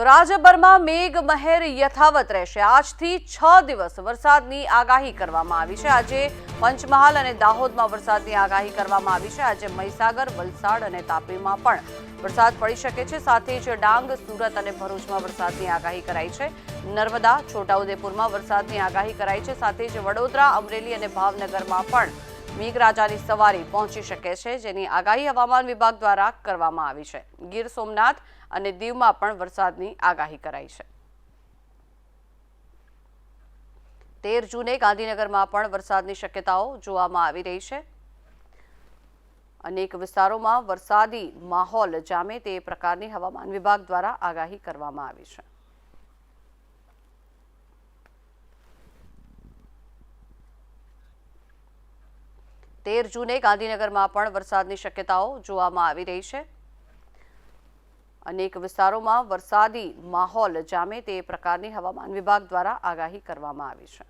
તો રાજ્યભરમાં મેઘ મહેર યથાવત રહેશે. આજથી છ દિવસ વરસાદની આગાહી કરવામાં આવી છે. આજે પંચમહાલ અને દાહોદમાં વરસાદની આગાહી કરવામાં આવી છે. આજે મહીસાગર, વલસાડ અને તાપીમાં પણ વરસાદ પડી શકે છે. સાથે જ ડાંગ, સુરત અને ભરૂચમાં વરસાદની આગાહી કરાઈ છે. નર્મદા, છોટાઉદેપુરમાં વરસાદની આગાહી કરાઈ છે. સાથે જ વડોદરા, અમરેલી અને ભાવનગરમાં પણ મેઘરાજાની સવારી પહોંચી શકે છે, જેની આગાહી હવામાન વિભાગ દ્વારા કરવામાં આવી છે. ગીર સોમનાથ અને દીવમાં પણ વરસાદની આગાહી કરાઈ છે. તેર જૂને ગાંધીનગરમાં પણ વરસાદની શક્યતાઓ જોવામાં આવી રહી છે. અનેક વિસ્તારોમાં વરસાદી માહોલ જામે તે પ્રકારની હવામાન વિભાગ દ્વારા આગાહી કરવામાં આવી છે. તેર જૂને ગાંધીનગરમાં પણ વરસાદની શક્યતાઓ જોવામાં આવી રહી છે. અનેક વિસ્તારોમાં વરસાદી માહોલ જામે તે પ્રકારની હવામાન વિભાગ દ્વારા આગાહી કરવામાં આવી છે.